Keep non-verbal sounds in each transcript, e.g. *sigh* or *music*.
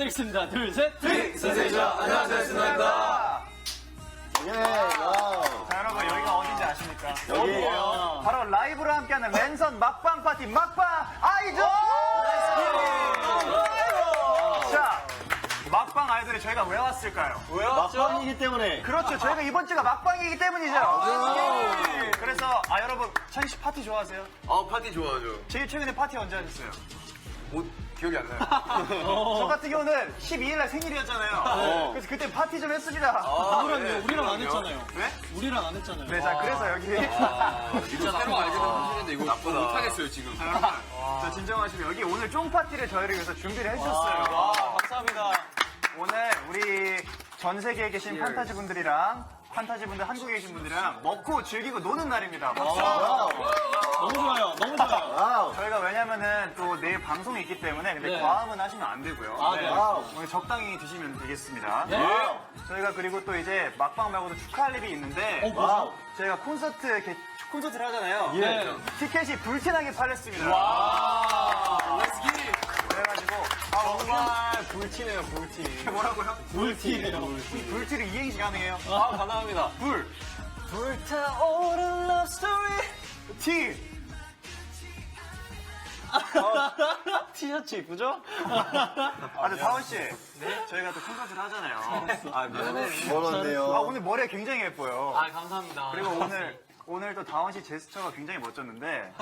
아, 네. 인사드리겠습니다. 둘, 셋. 센세이션 안녕하세요 신나입니다 예, 와우. 자, 여러분, 여기가 어딘지 아십니까? 여기에요. 바로 라이브로 함께하는 랜선 막방 파티 막방 아이돌! 자, 막방 아이돌이 저희가 왜 왔을까요? 막방이기 때문에. 그렇죠. 저희가 이번 주가 막방이기 때문이죠. 그래서, 아, 여러분, 씨 파티 좋아하세요? 아 파티 좋아하죠 제일 최근에 파티 언제 하셨어요? 뭐 기억이 안 나요 *laughs* 저 같은 경우는 12일 날 생일이었잖아요. 그래서 그때 파티 좀 했습니다. 우리랑, 네, 우리랑 안. 했잖아요. 네? 우리랑 안 했잖아요. 네, 자, 그래서 여기. 이거 새로 *laughs* 알게 된 사실인데 이거 나쁘다 못하겠어요 지금 자, 진정하시고 여기 오늘 쫑 파티를 저희를 위해서 준비를 해주셨어요. 감사합니다. 오늘 우리 전 세계에 계신 판타지 분들이랑 판타지 분들 한국에 계신 분들이랑 먹고 즐기고 노는 날입니다. 박수! 너무 좋아요. 너무 좋아요. 와우. 저희가 왜냐면은 또 내일 방송이 있기 때문에 근데 네. 과음은 하시면 안 되고요. 아, 네. 와우. 오늘 적당히 드시면 되겠습니다. 네. 저희가 그리고 또 이제 막방 말고도 축하할 일이 있는데 어, 와우. 저희가 콘서트 이렇게 콘서트를 하잖아요. 네. 티켓이 불티나게 팔렸습니다. 와. 그래가지고 아, 정말 불티네요 불티. 뭐라고요? 물티예요. 불티를 이행시 가능해요. 아, 가능합니다. 불. 불타오른 러브 스토리. 티. 티셔츠 이쁘죠? 아, 저 다원 씨. 저희가 또 콘서트를 하잖아요. 아, 미안해. 멀었네요. 아, 오늘 머리가 굉장히 예뻐요. 아, 감사합니다. 그리고 오늘, 오늘 또 다원 씨 제스처가 굉장히 멋졌는데,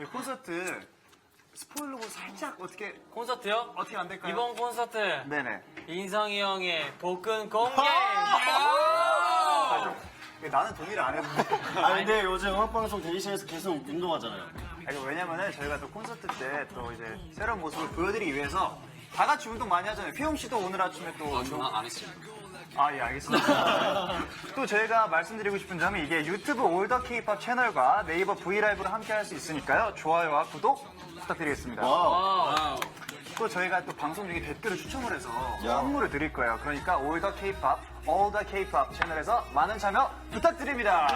이 콘서트 스포일러고 살짝 어떻게, 콘서트요? 어떻게 안 될까요? 이번 콘서트 네네. 인성이 형의 복근 공개! 아, 좀, 나는 동의를 안 했는데. *laughs* 아 근데 요즘 음악방송 대기실에서 계속 운동하잖아요. 아니, 왜냐면은 저희가 또 콘서트 때 또 이제 새로운 모습을 보여드리기 위해서 다 같이 운동 많이 하잖아요. 피용 씨도 오늘 아침에 또 운동. 안 했어요 아, 예, 알겠습니다. *laughs* 또 저희가 말씀드리고 싶은 점이 이게 유튜브 올더 케이팝 채널과 네이버 브이라이브로 함께 할 수 있으니까요. 좋아요와 구독 부탁드리겠습니다. 와우. 또 저희가 또 방송 중에 댓글을 추첨을 해서 야. 선물을 드릴 거예요. 그러니까 올더 케이팝, 올더 케이팝 채널에서 많은 참여 부탁드립니다.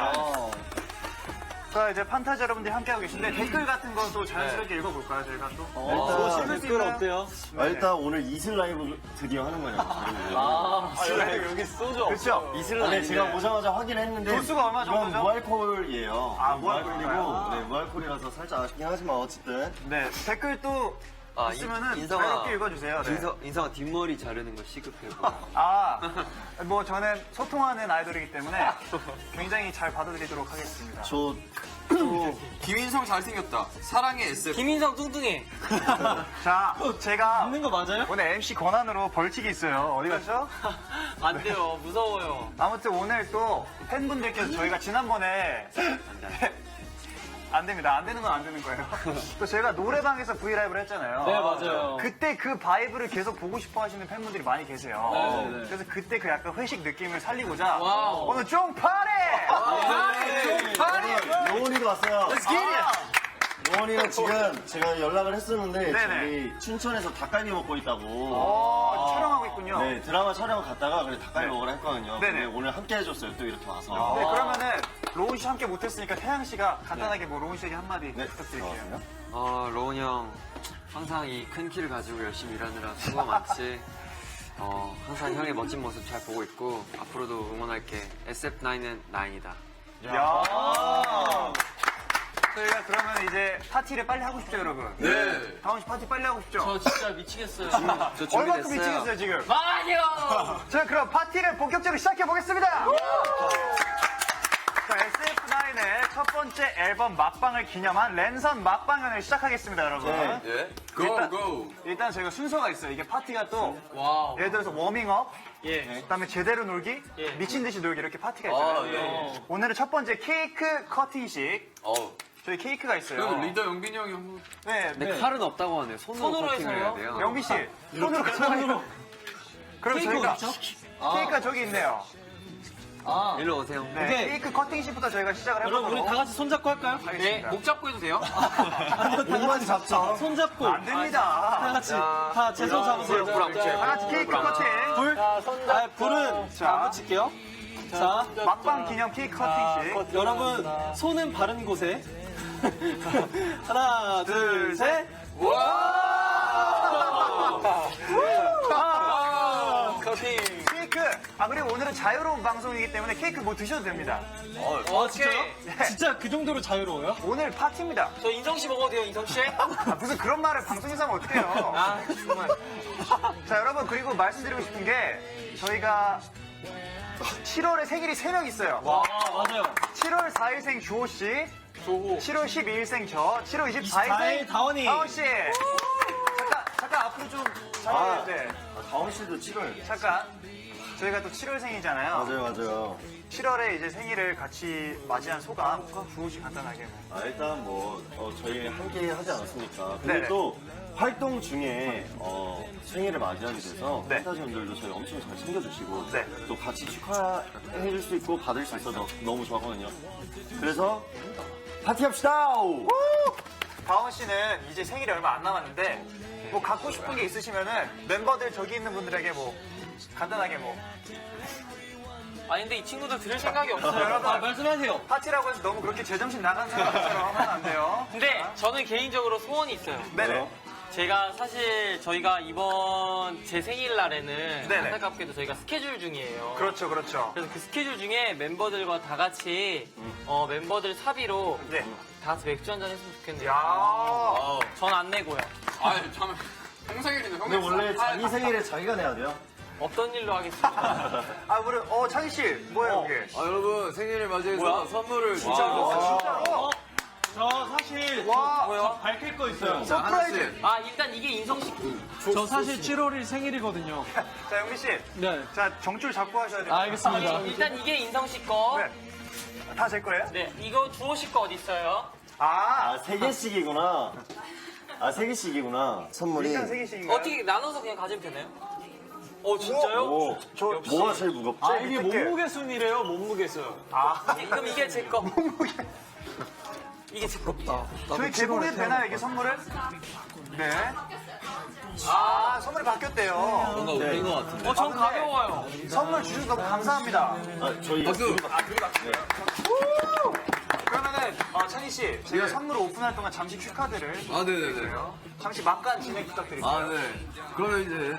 어. 자, 이제 판타지 여러분들이 함께하고 계신데 댓글 같은 거또 자연스럽게 읽어볼까요, 저희가 또? 일단, 읽을 수 있나요? 어때요? 아, 일단 오늘 이슬 라이브 드디어 하는 거예요. 아, 여기 쏘죠. 그렇죠? 이슬 아, 네, 제가 오자마자 확인했는데 도수가 얼마 정도죠? 이건 무알콜이에요. 아, 무알콜이고, 무알콜인가요? 네, 무알콜이라서 살짝 아쉽긴 하지만 어쨌든 네, 댓글 또 아, 있으면은 인- 인성아. 자유롭게 읽어주세요. 네. 인성, 인성아 뒷머리 자르는 거 시급해 보여 아, 뭐 저는 소통하는 아이돌이기 때문에 *laughs* 굉장히 잘 받아들이도록 하겠습니다. 저 김인성 잘생겼다 사랑의 SF 김인성 뚱뚱해! *laughs* 자, 제가 있는 거 맞아요? 오늘 MC 권한으로 벌칙이 있어요. 어디 갔죠? *laughs* 안 돼요, 무서워요. 아무튼 오늘 또 팬분들께서 저희가 지난번에 안 됩니다. 안 되는 건 안 되는 거예요. *laughs* 또 저희가 노래방에서 브이라이브를 했잖아요. 네, 맞아요. 그때 그 바이브를 계속 보고 싶어 하시는 팬분들이 많이 계세요. 네, 네. 그래서 그때 그 약간 회식 느낌을 살리고자 와우. 오늘 쫑 파리! 로운이도 왔어요. 로운이는 지금 제가 연락을 했었는데 네네. 저기 춘천에서 닭갈비 먹고 있다고. 어, 촬영하고 있군요. 네, 드라마 촬영 갔다가 그래 닭갈비 네. 먹으라 했거든요. 네네. 근데 오늘 함께 해줬어요. 또 이렇게 와서. 네, 그러면은 로운 씨 함께 못했으니까 태양 씨가 간단하게 뭐 로운 씨에게 한마디 네, 부탁드릴게요. 좋았어요. 어, 로운 형 항상 이 큰 키를 가지고 열심히 일하느라 수고 많지 어, 항상 형의 멋진 모습 잘 보고 있고 앞으로도 응원할게 SF9은 9이다 야. 저희가 그러면 이제 파티를 빨리 하고 싶죠, 여러분? 네. 다운 씨 파티 빨리 하고 싶죠? 저 진짜 미치겠어요. 저 얼마큼 준비됐어요 미치겠어요, 지금? 아니요! 자, 그럼 파티를 본격적으로 시작해 보겠습니다. 자, SF9의 첫 번째 앨범 막방을 기념한 랜선 막방연을 시작하겠습니다, 여러분. 네. 예? 고! 일단- 고! 일단 저희가 순서가 있어요. 이게 파티가 또 와우. 예를 들어서 워밍업, 예. 그다음에 제대로 놀기, 예. 미친 듯이 놀기 이렇게 파티가 있잖아요. 아, 네. 오늘은 첫 번째 케이크 커팅식. 어우 저희 케이크가 있어요. 그래도 리더 영빈이 형이 한 번 네, 근데 칼은 없다고 하네요 손으로, 손으로 커팅을 해야? 돼요 영빈 씨 손으로 손으로. 그럼 케이크 저희가 어디죠? 케이크가 저기 있네요. 아. 일로 오세요 네, 오케이. 케이크 커팅식부터 저희가 시작을 여러분, 해보도록 우리 다 같이 손잡고 할까요? 하겠습니다. 목 잡고 해도 돼요? 목만 잡죠. 손잡고. 안 됩니다. 다 같이. 다 제손 잡으세요. 불안 붙여요 다 같이 케이크 커팅. 불. 아, 불은 자. 안 붙일게요. 자, 막방 기념 케이크 커팅식. 여러분, 손은 바른 곳에. *laughs* 하나, 둘, 셋. 와! 케이크. 아 그리고 오늘은 자유로운 방송이기 때문에 케이크 뭐 드셔도 됩니다. 아, 진짜요? 네. 진짜 그 정도로 자유로워요? 오늘 파티입니다. 저 인성 씨 먹어도 돼요, 인성 씨? 아, 무슨 그런 말을 방송에서 하면 어떡해요. 아, 정말. *laughs* 자, 여러분, 그리고 말씀드리고 싶은 게 저희가 7월에 생일이 3명 있어요. 와, 맞아요. 7월 4일생 주호 씨, 조호. 7월 12일생 저, 7월 24일 24일생 다원이. 다원 씨. 잠깐, 잠깐 앞으로 좀 아. 자리해 돼. 아, 다원 씨도 7월. 잠깐. 저희가 또 7월생이잖아요. 맞아요, 맞아요. 7월에 이제 생일을 같이 맞이한 소감 주호 씨 간단하게. 뭐. 아, 일단 뭐, 어, 저희 함께 하지 않았습니까? 근데 네네. 또 활동 중에 어, 생일을 맞이하게 돼서 네. 팬타지분들도 저희 엄청 잘 챙겨주시고 네. 또 같이 축하해줄 수 있고 받을 수 있어서 너무 좋았거든요. 그래서 파티합시다! 다원 씨는 이제 생일이 얼마 안 남았는데 뭐 갖고 싶은 게 있으시면은 멤버들 저기 있는 분들에게 뭐 간단하게 뭐 아니, 근데 이 친구들 들을 생각이 없어요. 아, 여러분 말씀하세요. 파티라고 해서 너무 그렇게 제정신 나간 사람처럼 하면 안 돼요. 근데 저는 개인적으로 소원이 있어요. 네네. 제가 사실 저희가 이번 제 생일날에는 네네. 안타깝게도 저희가 스케줄 중이에요. 그렇죠, 그렇죠. 그래서 그 스케줄 중에 멤버들과 다 같이 어, 멤버들 사비로 네. 다 같이 맥주 한잔 했으면 좋겠네요. 야. 전 안 내고요. 아니 저는 형생일인데 근데 원래 자기 생일에 자기가 내야 돼요? 없던 일로 하겠습니다. 아, 우리 어 창희 씨 뭐예요 이게? 아 여러분 생일을 맞이해서 선물을 진짜로? 아, 진짜로? 저 사실 와. 뭐요? 밝힐 거 있어요. 서프라이즈. 아 일단 이게 인성 씨. 저 사실 7월 1일 생일이거든요. *laughs* 자, 영민 씨. 네. 자, 정줄 잡고 하셔야 돼요. 알겠습니다. 일단 이게 인성 씨 거. 네. 다 제 거예요? 네, 이거 주호 씨거 어디 있어요? 아, 아, 세 개씩이구나. 아, 세 개씩이구나. 선물이. 일단 세 개씩인가요? 어떻게 나눠서 그냥 가지면 되나요? 어 진짜요? 오, 저 뭐가 제일 무겁지? 아, 이게. 몸무게 순이래요, 몸무게 순. 아, 그럼 이게 제 거. 이게 제 거. 저희 개봉해도 되나요 이게 선물을? 네. 아, 선물이 바뀌었대요. 뭔가 웃긴 것 같은데 어, 전 가벼워요. 선물 주셔서 너무 감사합니다. 아, 저희. 박수 그 어, 창희 씨, 제가 선물 오픈할 동안 잠시 큐카드를 아 네네네 잠시 막간 진행 부탁드립니다. 아 네 그러면 이제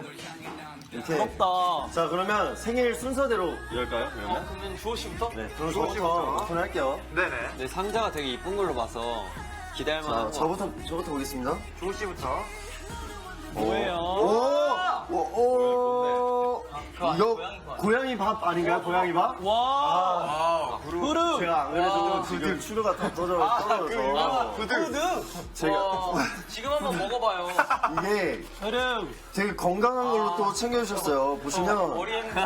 이렇게. 부럽다. 자, 그러면 생일 순서대로 열까요? 어, 그러면? 그러면 주호 씨부터? 네, 그럼 저부터. 오픈할게요. 네네. 네, 상자가 되게 이쁜 걸로 봐서 기대할 자, 만한 것 저부터, 저부터 보겠습니다. 조우 씨부터. 뭐예요? 오! 오! 오! 이거 고양이 밥 아닌가요? 고양이 밥? 와, 아 구름. 제가 안 그래도 지금 추루가 더 떨어져, 떨어져서 제가 와, *laughs* 지금 한번 먹어봐요. 이게 구름. 되게 건강한 걸로 또 챙겨주셨어요. 보시면 머리 했는데.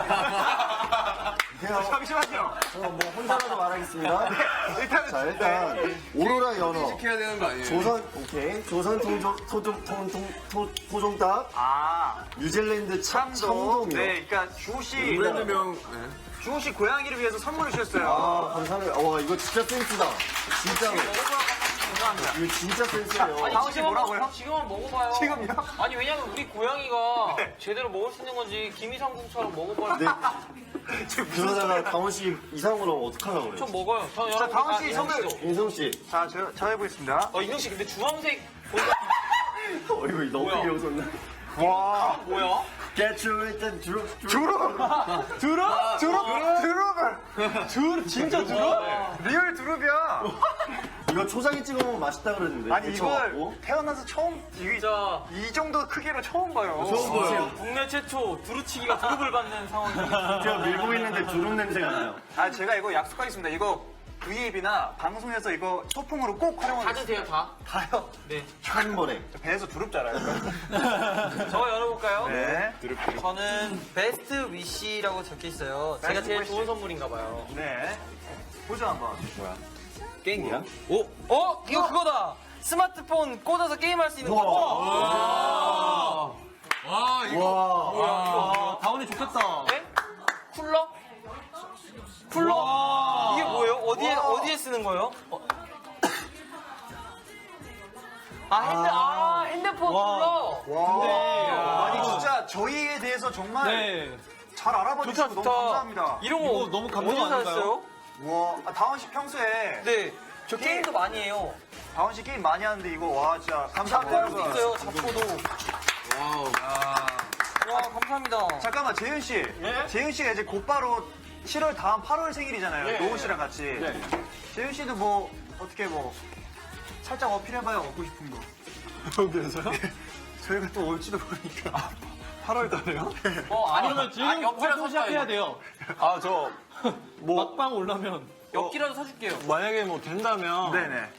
그냥 *laughs* 잠시만요. 저뭐 혼자라도 말하겠습니다. *laughs* 일단 자 일단 오로라 연어 해야 되는 거 아니에요? 조선 오케이 조선 통종 토종 통통 토 토종닭 아, 뉴질랜드 참. 참돔이요. 네, 그러니까 주호 씨, 브랜드명 네. 주호 씨 고양이를 위해서 선물을 주셨어요. 아 감사합니다. 와 이거 진짜 센스다. 진짜로 감사합니다. 이거 진짜 센스예요. 아니, 지금 뭐라고요? 한번, 지금 한번 먹어봐요. 지금요? 아니, 왜냐면 우리 고양이가 제대로 먹을 수 있는 건지 김이상궁처럼 먹어봐요. 네. *laughs* 그러다가 강원 씨 이상한 거 나오면 어떡하려고 그래? 좀 먹어요. 저 자, 다음 씨 아, 선물. 인성 씨. 인성 씨, 자, 저, 저 해보겠습니다. 어, 인성 씨 근데 주황색 보니까 어 이거 너무 뭐야? 웃었네. 와. 뭐야? Get you 일단 주로 두릅! 두릅? 두릅? 두릅을! 두, 진짜 두릅? 리얼 두릅이야. 이거 초장에 찍어 먹으면 맛있다 그러는데. 아니. 이걸 태어나서 처음, 이게 진짜 이 정도 크기로 처음 봐요. 처음 보세요. 국내 최초 두루치기가 두릅을 받는 상황이 제가 밀고 있는데 두릅 냄새가 나요. 아, 제가 이거 약속하겠습니다. 이거 V앱이나 방송에서 이거 소품으로 꼭다 활용하겠습니다. 드세요 다. 다요? 네. 한 번에. 저 배에서 두릅 자라요. *laughs* 저거 열어볼까요? 네. 저는 베스트 위시라고 적혀 있어요. 제가 제일 위시. 좋은 선물인가 봐요. 네. 보죠, 한번. 게임이야? 어? 이거 그거다. 스마트폰 꽂아서 게임할 수 있는 거. 와 이거 와. 아, 다운이 좋겠다. 네? 쿨러? 쿨러? 이게 뭐예요? 어디에 어디에 쓰는 거예요? 어. 아 핸드 아, 핸드폰 와. 쿨러. 와. 아니, 진짜 저희에 대해서 정말 네. 잘 알아봐 좋다 주셔서 좋다. 너무 감사합니다. 이런 거 이거 너무 감동 어디서 아닌가요? 샀어요? 와, 아, 다원 씨 평소에 네. 저 게임도 많이 해요. 다원 씨 게임 많이 하는데 이거 와 진짜 감사합니다. 여러분. 있어요. 잡포도. 와우 와 감사합니다. 잠깐만 재윤 씨. 재윤 씨가 이제 곧바로 7월 다음 8월 생일이잖아요. 노우 씨랑 같이. 재윤 씨도 뭐 어떻게 뭐 살짝 어필해봐요. 먹고 싶은 거. 여기서요? 저희가 또 올지도 모르니까. 8월 달에요? 어, 아니, 그러면 지금 활동 시작해야 돼요. 아, 저, 뭐. *laughs* 막방 올라면. 엽기라도 사줄게요. 만약에 뭐 된다면. 네네.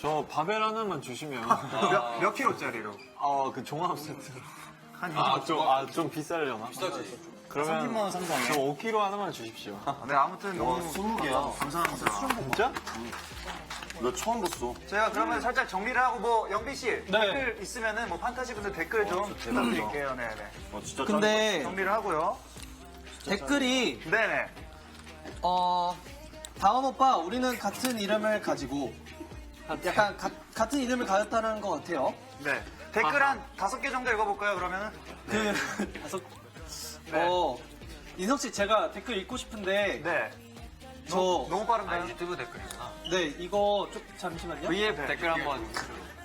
저 바벨 하나만 주시면. *laughs* 몇, 몇 킬로짜리로? 아, 그 종합 세트로. *laughs* 한 아, 좀, 아, 좀 비싸려나? 비싸지. 그러면. 30만 원 상당에. 저 5kg 하나만 주십시오. 네, 아무튼 너무 20개야. 감사합니다. 진짜? 너 처음 봤어. 제가 그러면 살짝 정리를 하고 뭐 영빈 씨 네. 댓글 있으면은 뭐 판타지 분들 댓글 좀 부탁드릴게요. 네네. 어, 진짜 근데 정리를 하고요. 댓글이 네네. 어 다원 오빠 우리는 같은 이름을 가지고 약간 가- 같은 이름을 가졌다는 것 같아요. 네. 댓글 한 다섯 개 정도 읽어볼까요? 그러면은 그 *laughs* 다섯 네. 어 인성 씨 제가 댓글 읽고 싶은데 네. 저 너무 빠른가요? 아, 유튜브 댓글이구나. 네 이거 좀 잠시만요. V앱 네. 댓글 한번.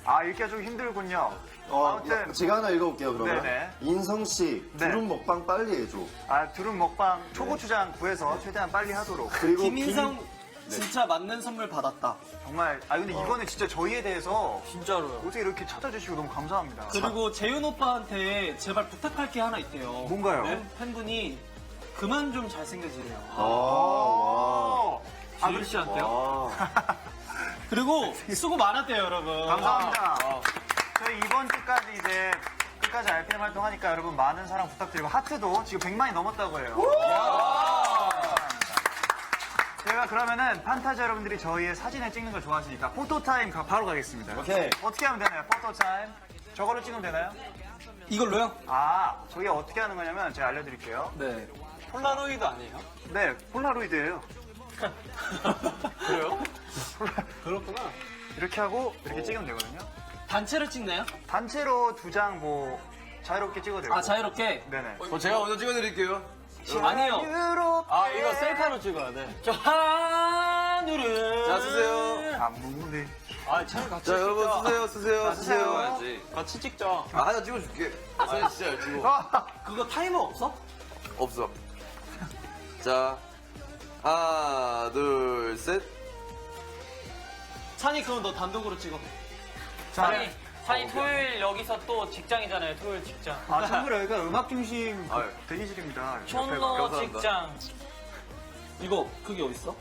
아 읽기가 좀 힘들군요. 어, 아무튼 제가 하나 읽어볼게요, 그러면. 네네. 인성 씨, 네. 두릅 먹방 빨리 해줘. 아 두릅 먹방 초고추장 구해서 최대한 빨리 하도록. 그리고 김인성 김- 진짜 맞는 선물 받았다. 정말 아 근데 이거는 진짜 저희에 대해서 진짜로요. 어떻게 이렇게 찾아주시고 너무 감사합니다. 그리고 재윤 오빠한테 제발 부탁할 게 하나 있대요. 뭔가요? 네? 팬분이 그만 좀 잘생겨지래요. 아, 와. 아, 지윤 씨한테요? 와. *laughs* 그리고 수고 많았대요 여러분. 감사합니다. 저희 이번 주까지 이제 끝까지 RPM 활동하니까 여러분 많은 사랑 부탁드리고 하트도 지금 100만이 넘었다고 해요. 제가 그러면은 판타지 여러분들이 저희의 사진을 찍는 걸 좋아하시니까 포토타임 가- 바로 가겠습니다. 오케이. 어떻게 하면 되나요? 포토타임. 저걸로 찍으면 되나요? 이걸로요? 아, 저게 어떻게 하는 거냐면 제가 알려드릴게요. 네. 폴라로이드 아니에요? 네, 폴라로이드예요. *laughs* 그렇구나. 이렇게 하고 이렇게 찍으면 되거든요. 단체로 찍나요? 단체로 두 장 뭐 자유롭게 찍어도 되고. 아 자유롭게? 네네. 어, 제가 먼저 찍어드릴게요. 아니요. 유럽. 아, 이거 셀카로 찍어야 돼. 저 하늘은. 자, 쓰세요. 안 먹는데. 아, 참 같이 자, 찍자. 여러분 쓰세요, 쓰세요, 쓰세요. 찍어야지. 같이 찍자. 아, 하나 찍어줄게. 아, 사진 진짜 잘 찍어. 그거 타이머 없어? 없어. 자, 하나, 둘, 셋. 찬이 그럼 너 단독으로 찍어. 찬이, 찬이 토요일 여기서 또 직장이잖아요. 토요일 직장. 아, 참고로 여기가 음악 중심 아유. 대기실입니다. 감사합니다. 직장. 이거 그게 어딨어?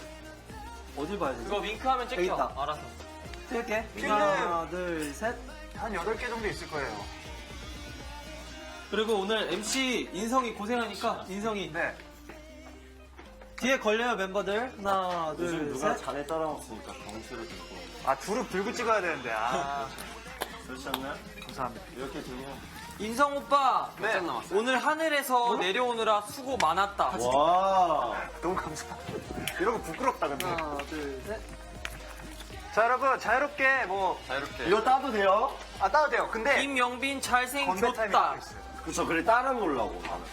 어딜 봐야 되지? 이거 윙크하면 여기 찍혀. 있다. 알아서. 찍을게. 하나, 둘, 셋. 한 8개 정도 있을 거예요. 그리고 오늘 MC 인성이 고생하니까 인성이 네. 뒤에 걸려요 멤버들. 하나, 요즘 둘, 누가 셋. 잔에 따라먹으니까 경치를 들고. 아, 두릅 들고 찍어야 되는데. 아, 그렇지 않나요? 감사합니다. 이렇게 들면. 인성 오빠. 네. 오늘 하늘에서 내려오느라 수고 많았다. 와. 너무 감사합니다. 이런 거 부끄럽다, 근데. 하나, 둘, 셋. 자, 여러분, 자유롭게 뭐, 자유롭게. 이거 따도 돼요? 아, 따도 돼요. 근데, 김영빈 건배 타임이 잘생겼다. 있어요. 그쵸, 그래, 따라 보려고, 나는.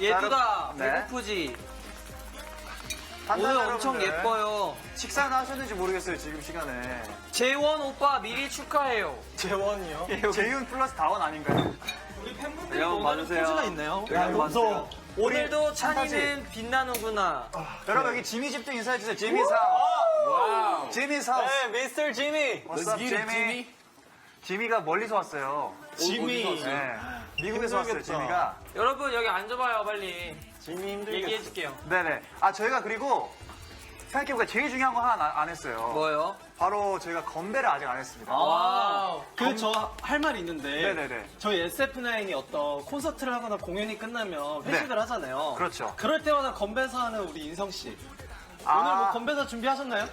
얘들아 네. 배고프지? 오늘 엄청 여러분들, 예뻐요. 식사는 하셨는지 모르겠어요, 지금 시간에. 재원 오빠 미리 축하해요. 재원이요? *laughs* 재윤 플러스 다원 아닌가요? 우리 팬분들 여러분 많으세요. 있네요. 야, 무서워. 오늘도 찬이는 빛나는구나. 여러분, 여기 지미 집도 인사해주세요. 지미 사. 와우. 지미 사. 네, 미스터 지미. What's up, 지미? 지미가 멀리서 왔어요. 지미. 네. 미국에서 왔어요. 지미가. 여러분 여기 앉아봐요 빨리. 지미 힘들겠어. 얘기해줄게요. 네네. 아, 저희가 그리고 생각해보니까 제일 중요한 거 하나 안 했어요. 뭐요? 바로 저희가 건배를 아직 안 했습니다. 와우. 그저 할말 있는데 네네네. 저희 SF9이 어떤 콘서트를 하거나 공연이 끝나면 회식을 하잖아요. 그렇죠. 그럴 때마다 건배사 하는 우리 인성 씨. 아. 오늘 뭐 건배사 준비하셨나요?